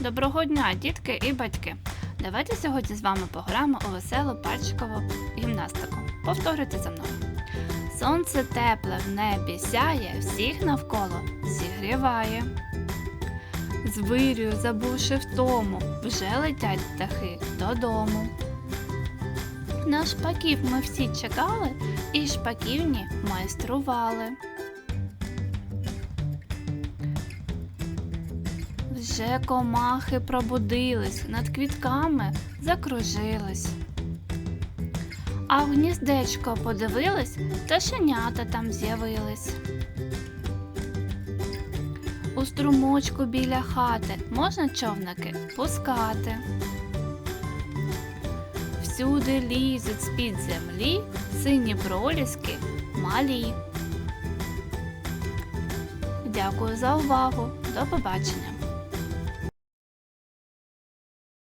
Доброго дня, дітки і батьки! Давайте сьогодні з вами пограємо у веселу пальчикову гімнастику. Повторюйте за мною. Сонце тепле в небі сяє, всіх навколо зігріває. З вирію, забувши втому, вже летять птахи додому. На шпаків ми всі чекали і шпаківні майстрували. Вже комахи пробудились, над квітками закружились. А в гніздечко подивились, пташенята там з'явились. У струмочку біля хати можна човники пускати. Всюди лізуть з-під землі сині проліски малі. Дякую за увагу. До побачення.